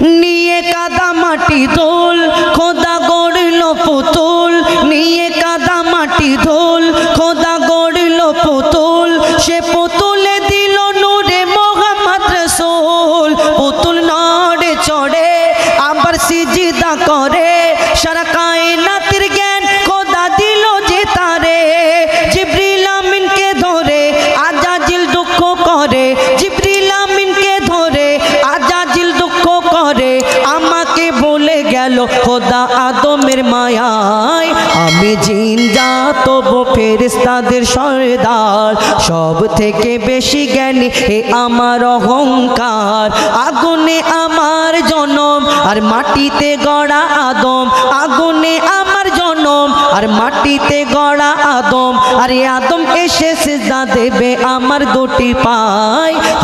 নিয়ে কাদা মাটি ধোল, খোদা গড়ল পুতুল। নিয়ে কাদা মাটি ধোল, খোদা গড়ল পুতুল। সে পুতুলে দিল নূরে মোহাম্মদ রসুল। পুতুল নড়ে চড়ে, আবার সিজিদা করে গেল খোদা আদমের মায়ায়। আমি জিন যা তবু ফেরেস্তাদের সরদার। সব থেকে বেশি জ্ঞানী এ আমার অহংকার। আগুনে আমার জনম, আর মাটিতে গড়া আদম। আগুনে আমার জনম, আর মাটিতে গড়া আদম। আর আদম এসে সেজদা দেবে আমার দুটি পায়।